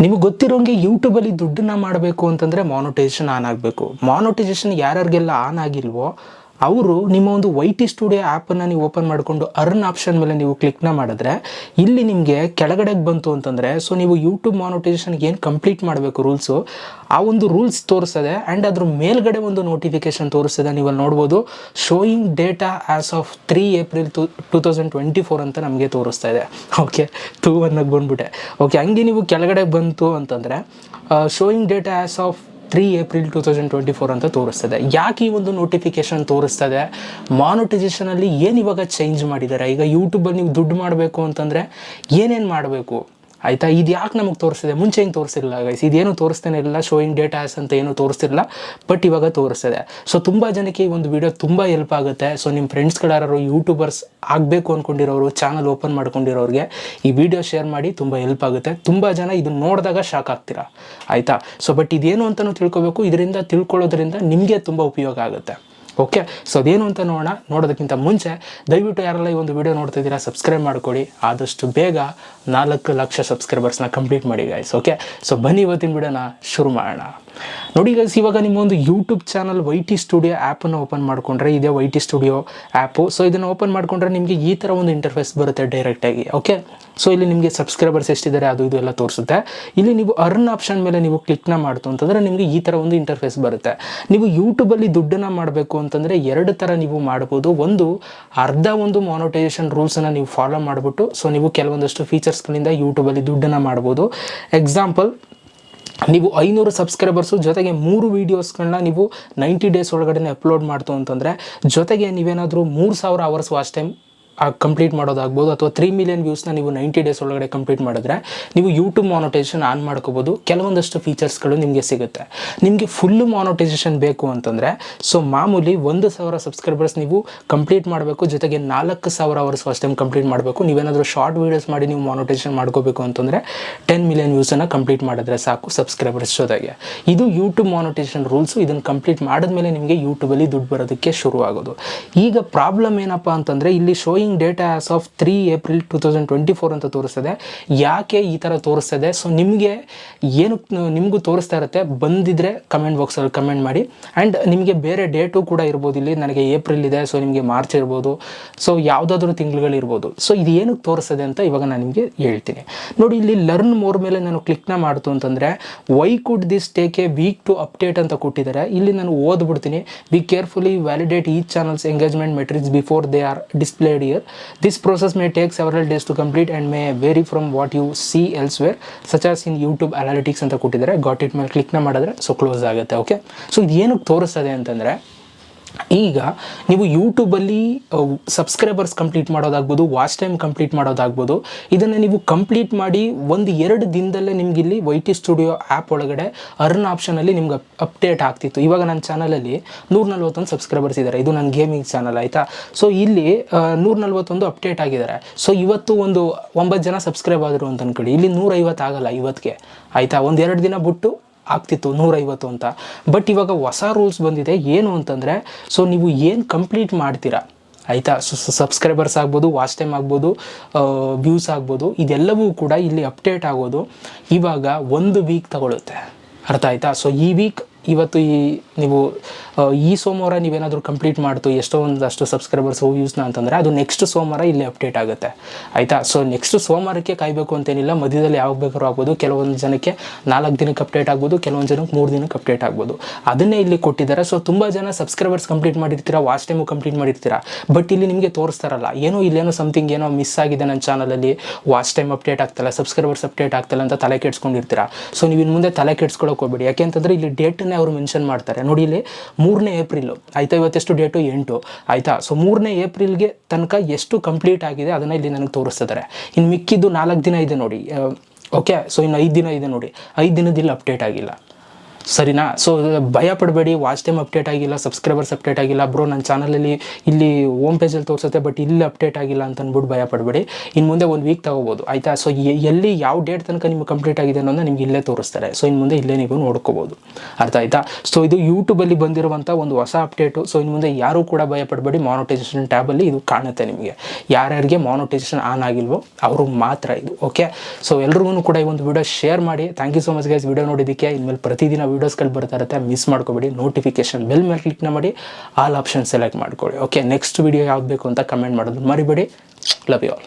ನಿಮಗೆ ಗೊತ್ತಿರೋಂಗೆ ಯೂಟ್ಯೂಬಲ್ಲಿ ದುಡ್ಡನ್ನ ಮಾಡಬೇಕು ಅಂತಂದರೆ ಮಾನೋಟೈಸೇಷನ್ ಆನ್ ಆಗಬೇಕು. ಮಾನೋಟೈಸೇಷನ್ ಯಾರ್ಯಾರಿಗೆಲ್ಲ ಆನ್ ಆಗಿಲ್ವೋ ಅವರು ನಿಮ್ಮ ಒಂದು ವೈ ಟಿ ಸ್ಟುಡಿಯೋ ಆ್ಯಪನ್ನು ನೀವು ಓಪನ್ ಮಾಡಿಕೊಂಡು ಅರ್ನ್ ಆಪ್ಷನ್ ಮೇಲೆ ನೀವು ಕ್ಲಿಕ್ನ ಮಾಡಿದ್ರೆ ಇಲ್ಲಿ ನಿಮಗೆ ಕೆಳಗಡೆಗೆ ಬಂತು ಅಂತಂದರೆ ಸೊ ನೀವು ಯೂಟ್ಯೂಬ್ ಮಾನಿಟೈಸೇಷನ್ಗೆ ಏನು ಕಂಪ್ಲೀಟ್ ಮಾಡಬೇಕು ರೂಲ್ಸು ಆ ಒಂದು ರೂಲ್ಸ್ ತೋರಿಸ್ತದೆ ಆ್ಯಂಡ್ ಅದ್ರ ಮೇಲ್ಗಡೆ ಒಂದು ನೋಟಿಫಿಕೇಶನ್ ತೋರಿಸ್ತದೆ ನೀವು ಅಲ್ಲಿ ನೋಡ್ಬೋದು showing data as of three April two two thousand twenty four ಅಂತ ನಮಗೆ ತೋರಿಸ್ತಾ ಇದೆ. ಓಕೆ ಟೂ ಅನ್ನಕ್ಕೆ ಬಂದ್ಬಿಟ್ಟೆ. ಓಕೆ ಹಂಗೆ ನೀವು ಕೆಳಗಡೆಗೆ ಬಂತು ಅಂತಂದರೆ showing data as of three April two thousand twenty four ಅಂತ ತೋರಿಸ್ತದೆ. ಯಾಕೆ ಈ ಒಂದು ನೋಟಿಫಿಕೇಶನ್ ತೋರಿಸ್ತದೆ? ಮಾನಿಟೈಸೇಷನಲ್ಲಿ ಏನು ಇವಾಗ ಚೇಂಜ್ ಮಾಡಿದ್ದಾರೆ? ಈಗ ಯೂಟ್ಯೂಬಲ್ಲಿ ನೀವು ದುಡ್ಡು ಮಾಡಬೇಕು ಅಂತಂದರೆ ಏನೇನು ಮಾಡಬೇಕು? ಆಯಿತಾ? ಇದು ಯಾಕೆ ನಮಗೆ ತೋರಿಸಿದೆ? ಮುಂಚೆ ಹಿಂಗೆ ತೋರಿಸಿರಲಿಲ್ಲ ಗೈಸ್ ಇದೇನು ತೋರಿಸ್ತಾನೆ ಇರಲಿಲ್ಲ ಶೋಯಿಂಗ್ ಡೇಟಾಸ್ ಅಂತ ಏನು ತೋರಿಸ್ತಿರಲಿಲ್ಲ ಬಟ್ ಇವಾಗ ತೋರಿಸ್ತದೆ. ಸೊ ತುಂಬ ಜನಕ್ಕೆ ಈ ಒಂದು ವಿಡಿಯೋ ತುಂಬ ಹೆಲ್ಪ್ ಆಗುತ್ತೆ. ಸೊ ನಿಮ್ಮ ಫ್ರೆಂಡ್ಸ್ಗಳಾರು ಯೂಟ್ಯೂಬರ್ಸ್ ಆಗಬೇಕು ಅಂದ್ಕೊಂಡಿರೋರು ಚಾನಲ್ ಓಪನ್ ಮಾಡ್ಕೊಂಡಿರೋರಿಗೆ, ಈ ವಿಡಿಯೋ ಶೇರ್ ಮಾಡಿ ತುಂಬ ಹೆಲ್ಪ್ ಆಗುತ್ತೆ. ತುಂಬ ಜನ ಇದನ್ನು ನೋಡಿದಾಗ ಶಾಕ್ ಆಗ್ತೀರಾ? ಆಯಿತಾ? ಸೊ ಬಟ್ ಇದೇನು ಅಂತಲೂ ತಿಳ್ಕೊಬೇಕು. ಇದರಿಂದ ತಿಳ್ಕೊಳ್ಳೋದ್ರಿಂದ ನಿಮಗೆ ತುಂಬ ಉಪಯೋಗ ಆಗುತ್ತೆ. ಓಕೆ ಸೊ ಅದೇನು ಅಂತ ನೋಡೋಣ. ನೋಡೋದಕ್ಕಿಂತ ಮುಂಚೆ ದಯವಿಟ್ಟು ಯಾರೆಲ್ಲ ಈ ಒಂದು ವಿಡಿಯೋ ನೋಡ್ತಾ ಇದ್ದೀರಾ ಸಬ್ಸ್ಕ್ರೈಬ್ ಮಾಡ್ಕೊಡಿ. ಆದಷ್ಟು ಬೇಗ ನಾಲ್ಕು ಲಕ್ಷ ಸಬ್ಸ್ಕ್ರೈಬರ್ಸ್ನ ಕಂಪ್ಲೀಟ್ ಮಾಡಿ ಗಾಯ್ಸ್ ಓಕೆ? ಸೊ ಬನ್ನಿ ಇವತ್ತಿನ ವಿಡಿಯೋನ ಶುರು ಮಾಡೋಣ. ನೋಡಿ ಗೈಸ್ ಇವಾಗ ನಿಮ್ಮ ಒಂದು YouTube channel Y T studio ಆ್ಯಪನ್ನು ಓಪನ್ ಮಾಡಿಕೊಂಡ್ರೆ, ಇದೇ Y T studio app so ಇದನ್ನು ಓಪನ್ ಮಾಡಿಕೊಂಡ್ರೆ ನಿಮಗೆ ಈ ಥರ ಒಂದು ಇಂಟರ್ಫೇಸ್ ಬರುತ್ತೆ ಡೈರೆಕ್ಟಾಗಿ ಓಕೆ ಸೊ ಇಲ್ಲಿ ನಿಮಗೆ ಸಬ್ಸ್ಕ್ರೈಬರ್ಸ್ ಎಷ್ಟಿದ್ದಾರೆ ಅದು ಇದು ಎಲ್ಲ ತೋರಿಸುತ್ತೆ. ಇಲ್ಲಿ ನೀವು ಅರ್ನ್ ಆಪ್ಷನ್ ಮೇಲೆ ನೀವು ಕ್ಲಿಕ್ನ ಮಾಡ್ತು ಅಂತಂದರೆ ನಿಮಗೆ ಈ ಥರ ಒಂದು ಇಂಟರ್ಫೇಸ್ ಬರುತ್ತೆ. ನೀವು ಯೂಟ್ಯೂಬಲ್ಲಿ ದುಡ್ಡನ್ನು ಮಾಡಬೇಕು ಅಂತಂದರೆ ಎರಡು ಥರ ನೀವು ಮಾಡ್ಬೋದು. ಒಂದು, ಅರ್ಧ ಒಂದು ಮಾನಿಟೈಸೇಷನ್ ರೂಲ್ಸನ್ನು ನೀವು ಫಾಲೋ ಮಾಡಿಬಿಟ್ಟು ಸೊ ನೀವು ಕೆಲವೊಂದಷ್ಟು ಫೀಚರ್ಸ್ಗಳಿಂದ ಯೂಟ್ಯೂಬಲ್ಲಿ ದುಡ್ಡನ್ನು ಮಾಡ್ಬೋದು. ಎಕ್ಸಾಂಪಲ್ ನೀವು ಐನೂರು ಸಬ್ಸ್ಕ್ರೈಬರ್ಸು ಜೊತೆಗೆ ಮೂರು ವೀಡಿಯೋಸ್ಗಳನ್ನ ನೀವು ನೈಂಟಿ ಡೇಸ್ ಒಳಗಡೆ ಅಪ್ಲೋಡ್ ಮಾಡ್ತು ಅಂತಂದರೆ ಜೊತೆಗೆ ನೀವೇನಾದರೂ ಮೂರು ಸಾವಿರ ಅವರ್ಸ್ ವಾಚ್ ಟೈಮ್ ಕಂಪ್ಲೀಟ್ ಮಾಡೋದಾಗ್ಬೋದು ಅಥವಾ ತ್ರೀ ಮಿಲಿಯನ್ ವ್ಯೂಸ್ನ ನೀವು ನೈಂಟಿ ಡೇಸ್ ಒಳಗಡೆ ಕಂಪ್ಲೀಟ್ ಮಾಡಿದ್ರೆ ನೀವು ಯೂಟ್ಯೂಬ್ ಮಾನಿಟೈಸೇಷನ್ ಆನ್ ಮಾಡ್ಕೋಬೋದು. ಕೆಲವೊಂದಷ್ಟು ಫೀಚರ್ಸ್ಗಳು ನಿಮಗೆ ಸಿಗುತ್ತೆ. ನಿಮಗೆ ಫುಲ್ಲು ಮಾನಿಟೈಸೇಷನ್ ಬೇಕು ಅಂತಂದರೆ ಸೊ ಮಾಮೂಲಿ ಒಂದು ಸಾವಿರ ಸಬ್ಸ್ಕ್ರೈಬರ್ಸ್ ನೀವು ಕಂಪ್ಲೀಟ್ ಮಾಡಬೇಕು, ಜೊತೆಗೆ ನಾಲ್ಕು ಸಾವಿರ ಅವರ್ಸ್ ಫಸ್ಟ್ ಟೈಮ್ ಕಂಪ್ಲೀಟ್ ಮಾಡಬೇಕು. ನೀವೇನಾದರೂ ಶಾರ್ಟ್ ವೀಡಿಯೋಸ್ ಮಾಡಿ ನೀವು ಮಾನಿಟೈಸೇಷನ್ ಮಾಡ್ಕೋಬೇಕು ಅಂತಂದರೆ ಟೆನ್ ಮಿಲಿಯನ್ ವ್ಯೂಸನ್ನು ಕಂಪ್ಲೀಟ್ ಮಾಡಿದ್ರೆ ಸಾಕು ಸಬ್ಸ್ಕ್ರೈಬರ್ಸ್ ಜೊತೆಗೆ. ಇದು ಯೂಟ್ಯೂಬ್ ಮಾನಿಟೈಸೇಷನ್ ರೂಲ್ಸು ಇದನ್ನು ಕಂಪ್ಲೀಟ್ ಮಾಡಿದ್ಮೇಲೆ ನಿಮಗೆ ಯೂಟ್ಯೂಬಲ್ಲಿ ದುಡ್ಡು ಬರೋದಕ್ಕೆ ಶುರು ಆಗೋದು ಈಗ ಪ್ರಾಬ್ಲಮ್ ಏನಪ್ಪ ಅಂತಂದರೆ, ಇಲ್ಲಿ showing data as of three April two thousand twenty four ಅಂತ ತೋರಿಸ್ತದೆ. ಯಾಕೆ ಈ ಥರ ತೋರಿಸ್ತದೆ? ಸೊ ನಿಮಗೆ ಏನು ನಿಮಗೂ ತೋರಿಸ್ತಾ ಇರುತ್ತೆ, ಬಂದಿದ್ರೆ ಕಮೆಂಟ್ ಬಾಕ್ಸಲ್ಲಿ ಕಮೆಂಟ್ ಮಾಡಿ. ಆ್ಯಂಡ್ ನಿಮಗೆ ಬೇರೆ ಡೇಟು ಕೂಡ ಇರ್ಬೋದು. ಇಲ್ಲಿ ನನಗೆ ಏಪ್ರಿಲ್ ಇದೆ ಸೊ ನಿಮಗೆ ಮಾರ್ಚ್ ಇರ್ಬೋದು. ಸೊ ಯಾವುದಾದ್ರೂ ತಿಂಗಳುಗಳಿರ್ಬೋದು ಸೊ ಇದು ಏನಕ್ಕೆ ತೋರಿಸ್ತದೆ ಅಂತ ಇವಾಗ ನಾನು ನಿಮಗೆ ಹೇಳ್ತೀನಿ. ನೋಡಿ, ಇಲ್ಲಿ ಲರ್ನ್ ಮೋರ್ ಮೇಲೆ ನಾನು ಕ್ಲಿಕ್ನ ಮಾಡ್ತು ಅಂತಂದರೆ why could this take a week to update ಅಂತ ಕೊಟ್ಟಿದ್ದಾರೆ. ಇಲ್ಲಿ ನಾನು ಓದ್ಬಿಡ್ತೀನಿ. ಬಿ ಕೇರ್ಫುಲಿ ವ್ಯಾಲಿಡೇಟ್ ಈ channels engagement metrics before they are displayed here this process may take several days to complete and may vary from what you see elsewhere such as in youtube analytics ಅಂತ ಕೊಟ್ಟಿದ್ದಾರೆ got it ಮೇಲೆ ಕ್ಲಿಕ್ನ ಮಾಡಿದ್ರೆ so close ಆಗುತ್ತೆ okay so ಇದು ಏನಕ್ಕೆ ತೋರಿಸ್ತದೆ ಅಂತಂದರೆ ಈಗ ನೀವು ಯೂಟ್ಯೂಬಲ್ಲಿ ಸಬ್ಸ್ಕ್ರೈಬರ್ಸ್ ಕಂಪ್ಲೀಟ್ ಮಾಡೋದಾಗ್ಬೋದು ವಾಚ್ ಟೈಮ್ ಕಂಪ್ಲೀಟ್ ಮಾಡೋದಾಗ್ಬೋದು, ಇದನ್ನು ನೀವು ಕಂಪ್ಲೀಟ್ ಮಾಡಿ ಒಂದು ಎರಡು ದಿನದಲ್ಲೇ ನಿಮ್ಗೆ ಇಲ್ಲಿ ವೈ ಟಿ ಸ್ಟುಡಿಯೋ ಆ್ಯಪ್ ಒಳಗಡೆ ಅರ್ನ್ ಆಪ್ಷನಲ್ಲಿ ನಿಮ್ಗೆ ಅಪ್ಡೇಟ್ ಆಗ್ತಿತ್ತು. ಇವಾಗ ನನ್ನ ಚಾನಲಲ್ಲಿ ನೂರ ನಲ್ವತ್ತೊಂದು ಸಬ್ಸ್ಕ್ರೈಬರ್ಸ್ ಇದ್ದಾರೆ ಇದು ನನ್ನ ಗೇಮಿಂಗ್ ಚಾನಲ್ ಆಯಿತಾ? ಸೊ ಇಲ್ಲಿ ನೂರ ನಲ್ವತ್ತೊಂದು ಅಪ್ಡೇಟ್ ಆಗಿದ್ದಾರೆ. ಸೊ ಇವತ್ತು ಒಂದು ಒಂಬತ್ತು ಜನ ಸಬ್ಸ್ಕ್ರೈಬ್ ಆದರು ಅಂತ ಅನ್ಕೊಳ್ಳಿ. ಇಲ್ಲಿ ನೂರೈವತ್ತು ಆಗಲ್ಲ ಇವತ್ತಿಗೆ ಆಯಿತಾ? ಒಂದು ಎರಡು ದಿನ ಬಿಟ್ಟು ಆಗ್ತಿತ್ತು, ನೂರೈವತ್ತು ಅಂತ. ಬಟ್ ಇವಾಗ ಹೊಸ ರೂಲ್ಸ್ ಬಂದಿದೆ, ಏನು ಅಂತಂದರೆ ಸೊ ನೀವು ಏನು ಕಂಪ್ಲೀಟ್ ಮಾಡ್ತೀರಾ? ಆಯಿತಾ? ಸಬ್ಸ್ಕ್ರೈಬರ್ಸ್ ಆಗ್ಬೋದು ವಾಚ್ ಟೈಮ್ ಆಗ್ಬೋದು ವ್ಯೂಸ್ ಆಗ್ಬೋದು, ಇದೆಲ್ಲವೂ ಕೂಡ ಇಲ್ಲಿ ಅಪ್ಡೇಟ್ ಆಗೋದು ಇವಾಗ ಒಂದು ವೀಕ್ ತಗೊಳುತ್ತೆ. ಅರ್ಥ ಆಯಿತಾ? ಸೊ ಈ ವೀಕ್ ಇವತ್ತು ಈ ನೀವು ಈ ಸೋಮವಾರ ನೀವೇನಾದರೂ ಕಂಪ್ಲೀಟ್ ಮಾಡ್ತು, ಎಷ್ಟೋ ಒಂದಷ್ಟು ಸಬ್ಸ್ಕ್ರೈಬರ್ಸ್ ವ್ಯೂಸ್ನ ಅಂತಂದರೆ ಅದು ನೆಕ್ಸ್ಟ್ ಸೋಮವಾರ ಇಲ್ಲಿ ಅಪ್ಡೇಟ್ ಆಗುತ್ತೆ. ಆಯಿತಾ? ಸೊ ನೆಕ್ಸ್ಟ್ ಸೋಮವಾರಕ್ಕೆ ಕಾಯಬೇಕು ಅಂತೇನಿಲ್ಲ, ಮಧ್ಯದಲ್ಲಿ ಯಾವಾಗ ಬೇಕಾದ್ರೂ ಆಗ್ಬೋದು, ಕೆಲವೊಂದು ಜನಕ್ಕೆ ನಾಲ್ಕು ದಿನಕ್ಕೆ ಅಪ್ಡೇಟ್ ಆಗ್ಬೋದು, ಕೆಲವೊಂದು ಜನಕ್ಕೆ ಮೂರು ದಿನಕ್ಕೆ ಅಪ್ಡೇಟ್ ಆಗ್ಬೋದು. ಅದನ್ನೇ ಇಲ್ಲಿ ಕೊಟ್ಟಿದ್ದಾರೆ. ಸೊ ತುಂಬ ಜನ ಸಬ್ಸ್ಕ್ರೈಬರ್ಸ್ ಕಂಪ್ಲೀಟ್ ಮಾಡಿರ್ತೀರಾ? ವಾಚ್ ಟೈಮು ಕಂಪ್ಲೀಟ್ ಮಾಡಿರ್ತೀರಾ? ಬಟ್ ಇಲ್ಲಿ ನಿಮಗೆ ತೋರಿಸ್ತಾರಲ್ಲ, ಏನೋ ಇಲ್ಲೇನೋ ಸಮಥಿಂಗ್ ಏನೋ ಮಿಸ್ ಆಗಿದೆ ನನ್ನ ಚಾನಲಲ್ಲಿ ವಾಚ್ ಟೈಮ್ ಅಪ್ಡೇಟ್ ಆಗ್ತಲ್ಲ ಸಬ್ಸ್ಕ್ರೈಬರ್ಸ್ ಅಪ್ಡೇಟ್ ಆಗ್ತಲ್ಲ ಅಂತ ತಲೆ ಕೆಡ್ಸ್ಕೊಂಡಿರ್ತೀರಾ? ಸೊ ನೀವು ಇನ್ನು ಮುಂದೆ ತಲೆ ಕೆಡ್ಸ್ಕೊಳಕ್ಕೆ ಹೋಗ್ಬೇಡಿ. ಯಾಕೆಂತಂದರೆ ಇಲ್ಲಿ ಡೇಟನ್ನೇ ಅವರು ಮೆನ್ಷನ್ ಮಾಡ್ತಾರೆ. ನೋಡಿ ಇಲ್ಲಿ ಮೂರನೇ ಏಪ್ರಿಲ್ ಆಯಿತಾ? ಇವತ್ತೆಷ್ಟು ಡೇಟು ಎಂಟು. ಆಯಿತಾ? ಸೊ ಮೂರನೇ ಏಪ್ರಿಲ್ಗೆ ತನಕ ಎಷ್ಟು ಕಂಪ್ಲೀಟ್ ಆಗಿದೆ ಅದನ್ನು ಇಲ್ಲಿ ನನಗೆ ತೋರಿಸ್ತಿದ್ದಾರೆ. ಇನ್ನು ಮಿಕ್ಕಿದ್ದು ನಾಲ್ಕು ದಿನ ಇದೆ ನೋಡಿ. ಓಕೆ ಸೊ ಇನ್ನು ಐದು ದಿನ ಇದೆ ನೋಡಿ. ಐದು ದಿನದಲ್ಲಿ ಅಪ್ಡೇಟ್ ಆಗಿಲ್ಲ. ಸರಿನಾ? ಸೊ ಭಯ ಪಡಬೇಡಿ ವಾಚ್ ಟೈಮ್ ಅಪ್ಡೇಟ್ ಆಗಿಲ್ಲ ಸಬ್ಸ್ಕ್ರೈಬರ್ಸ್ ಅಪ್ಡೇಟ್ ಆಗಿಲ್ಲ. ಬ್ರೋ ನನ್ನ ಚಾನಲಲ್ಲಿ ಇಲ್ಲಿ ಓಮ್ ಪೇಜಲ್ಲಿ ತೋರಿಸುತ್ತೆ ಬಟ್ ಇಲ್ಲಿ ಅಪ್ಡೇಟ್ ಆಗಿಲ್ಲ ಅಂತ ಅಂದ್ಬಿಟ್ಟು ಭಯ ಪಡಬೇಡಿ. ಇನ್ನು ಮುಂದೆ ಒಂದು ವೀಕ್ ತಗೋಬೋದು, ಆಯಿತಾ? ಸೊ ಎಲ್ಲಿ ಯಾವ ಡೇಟ್ ತನಕ ನಿಮ್ಗೆ ಕಂಪ್ಲೀಟ್ ಆಗಿದೆ ಅನ್ನೋದನ್ನ ನಿಮ್ಗೆ ಇಲ್ಲೇ ತೋರಿಸ್ತಾರೆ. ಸೊ ಇನ್ನು ಮುಂದೆ ಇಲ್ಲೇ ನೀವು ನೋಡ್ಕೋಬೋದು. ಅರ್ಥ ಆಯಿತಾ? ಸೊ ಇದು ಯೂಟ್ಯೂಬಲ್ಲಿ ಬಂದಿರುವಂಥ ಒಂದು ಹೊಸ ಅಪ್ಡೇಟು ಸೊ ಇನ್ನು ಮುಂದೆ ಯಾರೂ ಕೂಡ ಭಯ ಪಡಬೇಡಿ ಮಾನಿಟೈಸೇಷನ್ ಟ್ಯಾಬಲ್ಲಿ ಇದು ಕಾಣುತ್ತೆ ನಿಮಗೆ. ಯಾರ್ಯಾರಿಗೆ ಮಾನಿಟೈಸೇಷನ್ ಆನ್ ಆಗಿಲ್ವೋ ಅವ್ರಿಗೆ ಮಾತ್ರ ಇದು ಓಕೆ ಸೊ ಎಲ್ರಿಗೂ ಕೂಡ ಈ ಒಂದು ವಿಡಿಯೋ ಶೇರ್ ಮಾಡಿ. Thank you so much guys video ನೋಡಿದ್ದಕ್ಕೆ, ಇನ್ಮೇಲೆ ಪ್ರತಿದಿನ ವೀಡಿಯೋಸ್ಗಳು ಬರ್ತಾ ಇರುತ್ತೆ ಮಿಸ್ ಮಾಡ್ಕೋಬೇಡಿ ನೋಟಿಫಿಕೇಶನ್ ಬೆಲ್ ಮೇಲೆ ಕ್ಲಿಕ್ನ ಮಾಡಿ ಆಲ್ ಆಪ್ಷನ್ ಸೆಲೆಕ್ಟ್ ಮಾಡ್ಕೊಳ್ಳಿ. ಓಕೆ ನೆಕ್ಸ್ಟ್ ವಿಡಿಯೋ ಯಾವ್ದು ಬೇಕು ಅಂತ ಕಮೆಂಟ್ ಮಾಡೋದು ಮರಿಬೇಡಿ. Love you all